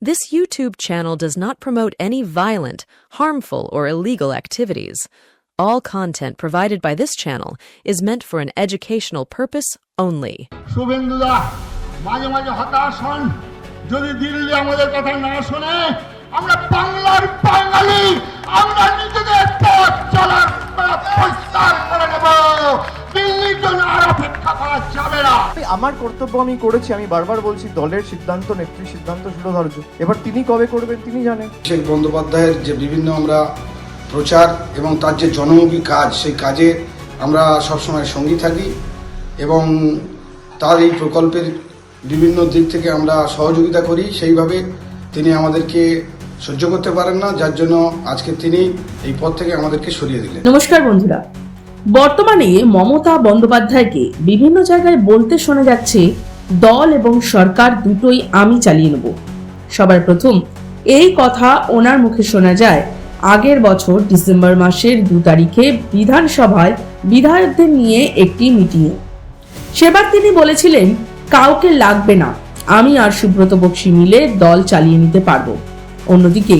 This YouTube channel does not promote any violent, harmful, or illegal activities. All content provided by this channel is meant for an educational purpose only. শুভেন্দুদা মাঝে মাঝে হতাশ হন যদি দিল্লি আমাদের কথা না শোনে আমরা বাংলার আমার কর্তব্য আমি করেছি আমি বারবার বলছি দলের সিদ্ধান্ত নেত্রীর সিদ্ধান্ত শিরোধার্য এবার তিনি কবে করবেন তিনি জানেন। শেখ বন্দ্যোপাধ্যায়ের যে বিভিন্ন আমরা প্রচার এবং তার যে জনমুখী কাজ সেই কাজে আমরা সবসময় সঙ্গী থাকি এবং তার এই প্রকল্পের বিভিন্ন দিক থেকে আমরা সহযোগিতা করি। সেইভাবে তিনি আমাদেরকে সহ্য করতে পারেন না যার জন্য আজকে তিনি এই পদ থেকে আমাদেরকে সরিয়ে দিলেন। নমস্কার বন্ধুরা। বর্তমানে মমতা বন্দ্যোপাধ্যায়কে বিভিন্ন জায়গায় বলতে শোনা যাচ্ছে, দল এবং সরকার দুটোই আমি চালিয়ে নেব। সবার প্রথম, এই কথা ওনার মুখে শোনা যায়, আগের বছর ডিসেম্বর মাসের দু তারিখে বিধানসভায় বিধায়কদের নিয়ে একটি মিটিংয়ে। সেবার তিনি বলেছিলেন, কাউকে লাগবে না, আমি আর সুব্রত বক্সি মিলে দল চালিয়ে নিতে পারব। অন্যদিকে,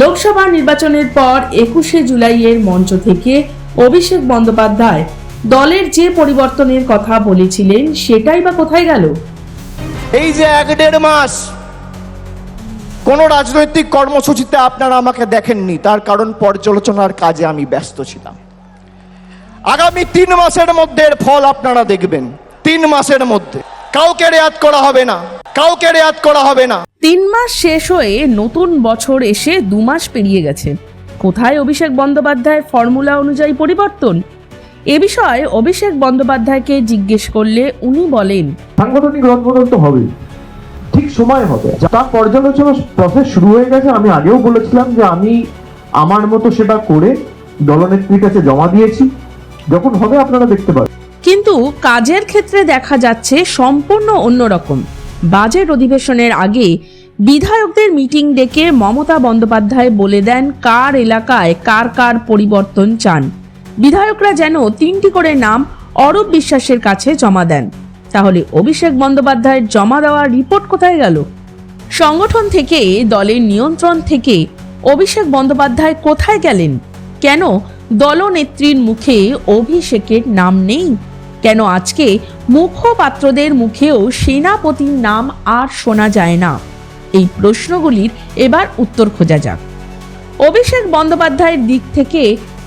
লোকসভা নির্বাচনের পর একুশে জুলাইয়ের মঞ্চ থেকে অভিষেক বন্দ্যোপাধ্যায় দলের যে পরিবর্তনের কথা বলেছিলেন সেটাই বা কোথায় গেল? এই যে এক দেড় মাস কোন রাজনৈতিক কর্মসূচিতে আপনারা আমাকে দেখেননি তার কারণ পর্যালোচনার কাজে আমি ব্যস্ত ছিলাম। আগামী তিন মাসের মধ্যে এর ফল আপনারা দেখবেন তিন মাসের মধ্যে। কাউকে রেয়াত করা হবে না কাউকে রেয়াত করা হবে না। তিন মাস শেষ হয়ে নতুন বছর এসে দু মাস পেরিয়ে গেছে। কোথায় অভিষেক বন্দ্যোপাধ্যায়ের ফর্মুলা অনুযায়ী পরিবর্তন? এ বিষয়ে অভিষেক বন্দ্যোপাধ্যায়কে জিজ্ঞেস করলে উনি বলেন সাংগঠনিক রদবদল তো হবেই ঠিক সময় হবে। তার পর্যালোচনা প্রসেস শুরু হয়ে গেছে। আমি আগেও বলেছিলাম যে আমি আমার মতো সেটা করে দলনেত্রীর কাছে জমা দিয়েছি। যখন হবে আপনারা দেখতে পাবেন। কিন্তু কাজের ক্ষেত্রে দেখা যাচ্ছে সম্পূর্ণ অন্যরকম বাজেট অধিবেশনের আগে বিধায়কদের মিটিং ডেকে মমতা বন্দ্যোপাধ্যায় বলে দেন, কার এলাকায় কার কার পরিবর্তন চান? বিধায়করা যেন তিনটি করে নাম অরূপ বিশ্বাসের কাছে জমা দেন। তাহলে অভিষেক বন্দ্যোপাধ্যায়ের জমা দেওয়া রিপোর্ট কোথায় গেল? সংগঠন থেকে, দলের নিয়ন্ত্রণ থেকে অভিষেক বন্দ্যোপাধ্যায় কোথায় গেলেন? কেন দলনেত্রীর মুখে অভিষেকের নাম নেই? কেন আজকে মুখপাত্রদের মুখেও সেনাপতির নাম আর শোনা যায় না? এই প্রশ্নগুলির এবার উত্তর খোঁজা যাক। অভিষেক বন্দ্যোপাধ্যায়ের দিক থেকে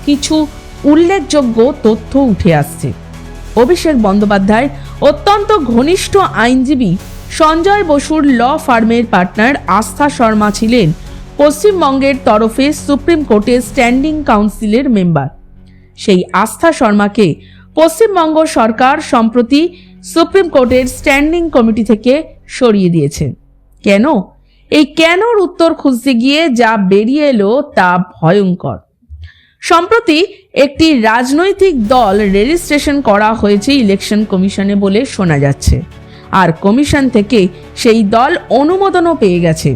কিছু উল্লেখযোগ্য তথ্য উঠে আসছে। অভিষেক বন্দ্যোপাধ্যায় অত্যন্ত ঘনিষ্ঠ আইনজীবী সঞ্জয় বসুর ল ফার্মের পার্টনার আস্থা শর্মা ছিলেন পশ্চিমবঙ্গের তরফে সুপ্রিম কোর্টের স্ট্যান্ডিং কাউন্সিলের মেম্বার। সেই আস্থা শর্মাকে পশ্চিমবঙ্গ সরকার সম্প্রতি সুপ্রিম কোর্টের স্ট্যান্ডিং কমিটি থেকে সরিয়ে দিয়েছে। কেন? এই কেনর উত্তর খুঁজতে গিয়ে যা বেরিয়ে এলো তা ভয়ঙ্কর। সম্প্রতি একটি রাজনৈতিক দল রেজিস্ট্রেশন করা হয়েছে ইলেকশন কমিশনে বলে শোনা যাচ্ছে। আর কমিশন থেকে সেই দল অনুমোদনও পেয়ে গেছে।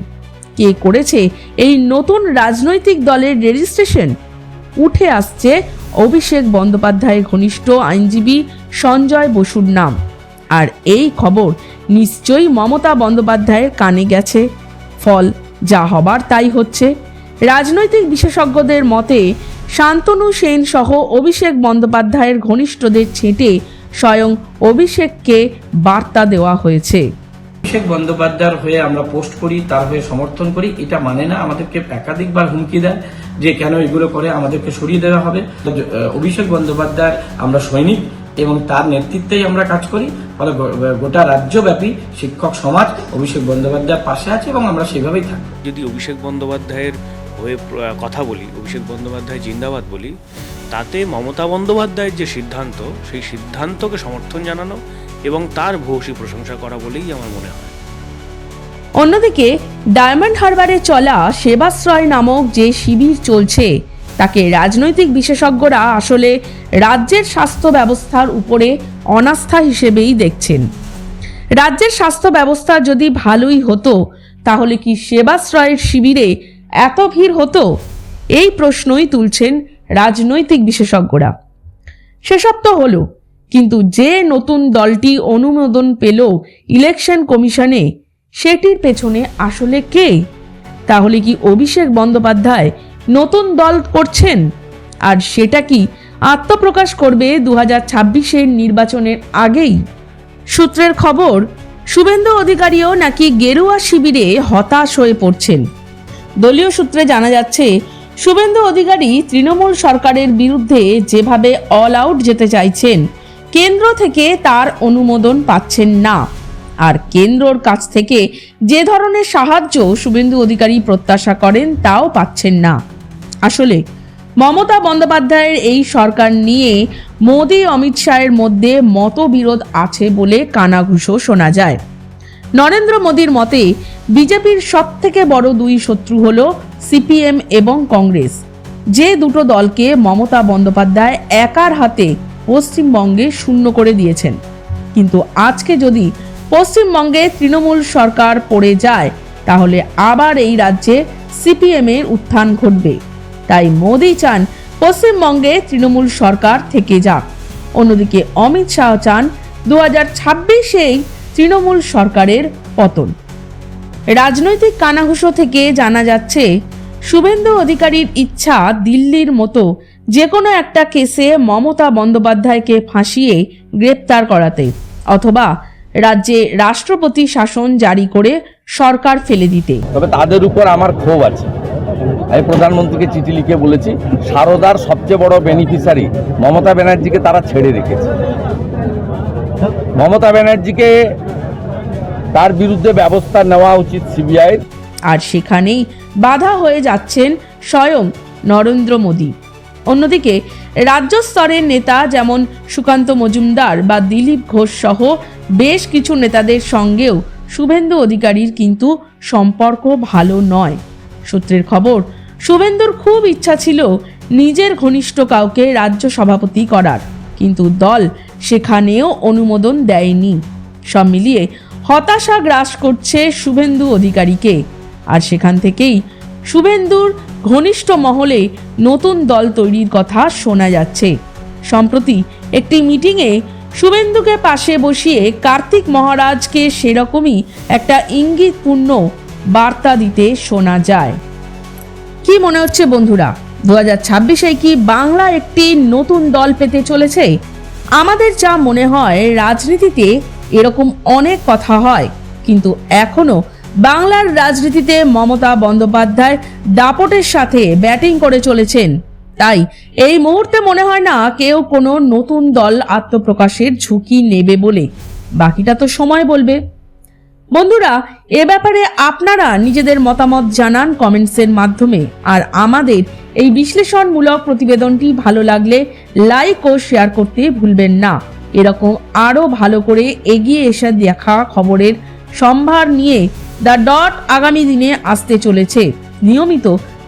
কে করেছে এই নতুন রাজনৈতিক দলের রেজিস্ট্রেশন উঠে আসছে অভিষেক বন্দ্যোপাধ্যায়ের ঘনিষ্ঠ আইনজীবী সঞ্জয় বসুর নাম। আর এই খবর নিশ্চয়ই মমতা বন্দ্যোপাধ্যায়ের কানে গেছে। ফল, যা হবার তাই হচ্ছে। রাজনৈতিক বিশেষজ্ঞদের মতে, শান্তনু সেন সহ অভিষেক বন্দ্যোপাধ্যায়ের ঘনিষ্ঠদের ছেঁটে স্বয়ং অভিষেককে বার্তা দেওয়া হয়েছে। অভিষেক বন্দ্যোপাধ্যায়ের হয়ে আমরা পোস্ট করি, তার হয়ে সমর্থন করি, এটা মানে না, আমাদেরকে একাধিকবার হুমকি দেয় যে কেন এগুলো করে আমাদেরকে সরিয়ে দেওয়া হবে। অভিষেক বন্দ্যোপাধ্যায়, আমরা সৈনিক এবং তার নেতৃত্বেই আমরা কাজ করি। ফলে গোটা রাজ্যব্যাপী শিক্ষক সমাজ অভিষেক বন্দ্যোপাধ্যায়ের পাশে আছে এবং আমরা সেভাবেই থাকব যদি অভিষেক বন্দ্যোপাধ্যায়ের হয়ে কথা বলি অভিষেক বন্দ্যোপাধ্যায় জিন্দাবাদ বলি তাতে মমতা বন্দ্যোপাধ্যায়ের যে সিদ্ধান্ত সেই সিদ্ধান্তকে সমর্থন জানানো এবং তার ভূয়সী প্রশংসা করা বলেই আমার মনে হয়। অন্যদিকে ডায়মন্ড হারবারে চলা সেবাশ্রয় নামক যে শিবির চলছে তাকে রাজনৈতিক বিশেষজ্ঞরা আসলে রাজ্যের স্বাস্থ্য ব্যবস্থার উপরে অনাস্থা হিসেবেই দেখছেন। রাজ্যের স্বাস্থ্য ব্যবস্থা যদি ভালোই হতো, তাহলে কি সেবাশ্রয়ের শিবিরে এত ভিড় হতো? এই প্রশ্নই তুলছেন রাজনৈতিক বিশেষজ্ঞরা। সেসব তো হলো, কিন্তু যে নতুন দলটি অনুমোদন পেল ইলেকশন কমিশনে, সেটির পেছনে আসলে কে? তাহলে কি অভিষেক বন্দ্যোপাধ্যায় নতুন দল করছেন? আর সেটা কি আত্মপ্রকাশ করবে দু হাজার ছাব্বিশের নির্বাচনের আগেই? সূত্রের খবর, শুভেন্দু অধিকারীও নাকি গেরুয়া শিবিরে হতাশ হয়ে পড়ছেন। দলীয় সূত্রে জানা যাচ্ছে, শুভেন্দু অধিকারী তৃণমূল সরকারের বিরুদ্ধে যেভাবে অল আউট যেতে চাইছেন, কেন্দ্র থেকে তার অনুমোদন পাচ্ছেন না। আর কেন্দ্রর কাছ থেকে যে ধরনের সাহায্য শুভেন্দু অধিকারী প্রত্যাশা করেন, তাও পাচ্ছেন না। আসলে, মমতা বন্দ্যোপাধ্যায়ের এই সরকার নিয়ে মোদি অমিত শাহের মধ্যে মতবিরোধ আছে বলে কানাঘুষো শোনা যায়। নরেন্দ্র মোদীর মতে, বিজেপির সব থেকে বড় দুই শত্রু হল সিপিএম এবং কংগ্রেস। যে দুটো দলকে মমতা বন্দ্যোপাধ্যায় একার হাতে পশ্চিমবঙ্গে শূন্য করে দিয়েছেন। কিন্তু আজকে যদি পশ্চিমবঙ্গে তৃণমূল সরকার পড়ে যায়, তাহলে আবার এই রাজ্যে সিপিএম এর উত্থান ঘটবে। তাই মোদি চান পশ্চিমবঙ্গে তৃণমূল সরকার থেকে যাক। অন্যদিকে অমিত শাহ চান দু হাজার ছাব্বিশেই তৃণমূল সরকারের পতন। রাজনৈতিক কানাঘুষো থেকে জানা যাচ্ছে, শুভেন্দু অধিকারীর ইচ্ছা দিল্লির মতো যে কোনো একটা কেসে মমতা বন্দ্যোপাধ্যায়কে ফাঁসিয়ে গ্রেপ্তার করাতে, অথবা রাজ্যে রাষ্ট্রপতি শাসন জারি করে সরকার ফেলে দিতে। তবে তাদের উপর আমার ক্ষোভ আছে। আমি প্রধানমন্ত্রীকে চিঠি লিখে বলেছি, সারদার সবচেয়ে বড় বেনিফিসারি মমতা ব্যানার্জিকে তারা ছেড়ে রেখেছে। মমতা ব্যানার্জিকে তার বিরুদ্ধে ব্যবস্থা নেওয়া উচিত সিবিআই আর সেখানেই বাধা হয়ে যাচ্ছেন স্বয়ং নরেন্দ্র মোদী। অন্যদিকে রাজ্য স্তরের নেতা যেমন সুকান্ত মজুমদার বা দিলীপ ঘোষ সহ বেশ কিছু নেতাদের সঙ্গেও শুভেন্দু অধিকারীর কিন্তু সম্পর্ক ভালো নয়। সূত্রের খবর, শুভেন্দুর খুব ইচ্ছা ছিল নিজের ঘনিষ্ঠ কাউকে রাজ্য সভাপতি করার, কিন্তু দল সেখানেও অনুমোদন দেয়নি। সব মিলিয়ে হতাশা গ্রাস করছে শুভেন্দু অধিকারীকে। আর সেখান থেকেই শুভেন্দুর ঘনিষ্ঠ মহলে নতুন দল তৈরির কথা শোনা যাচ্ছে। সম্প্রতি একটি মিটিংয়ে শুভেন্দুকে পাশে বসিয়ে কার্তিক মহারাজকে সেরকমই একটা ইঙ্গিতপূর্ণ বার্তা দিতে শোনা যায়। কি মনে হচ্ছে বন্ধুরা? দু হাজার ছাব্বিশে কি বাংলা একটি নতুন দল পেতে চলেছে? আমাদের যা মনে হয়, রাজনীতিতে এরকম অনেক কথা হয়, কিন্তু এখনও বাংলার রাজনীতিতে মমতা বন্দ্যোপাধ্যায় দাপটের সাথে ব্যাটিং করে চলেছেন। তাই এই মুহূর্তে মনে হয় না কেউ কোনো নতুন দল আত্মপ্রকাশের ঝুঁকি নেবে বলে। বাকিটা তো সময় বলবে। বন্ধুরা, এ ব্যাপারে আপনারা নিজেদের মতামত জানান কমেন্টসের মাধ্যমে। আর আমাদের এই বিশ্লেষণমূলক প্রতিবেদনটি ভালো লাগলে লাইক ও শেয়ার করতে ভুলবেন না। এরকম আরও ভালো করে এগিয়ে এসে দেখা খবরের সম্ভার নিয়ে দ্য ডট আগামী দিনে আসতে চলেছে। নিয়মিত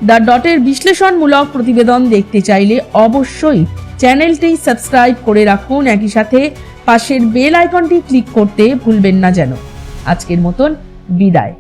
দ্য ডটের বিশ্লেষণমূলক প্রতিবেদন দেখতে চাইলে অবশ্যই চ্যানেলটি সাবস্ক্রাইব করে রাখুন। একই সাথে পাশের বেল আইকনটি ক্লিক করতে ভুলবেন না যেন। আজকের মতন বিদায়।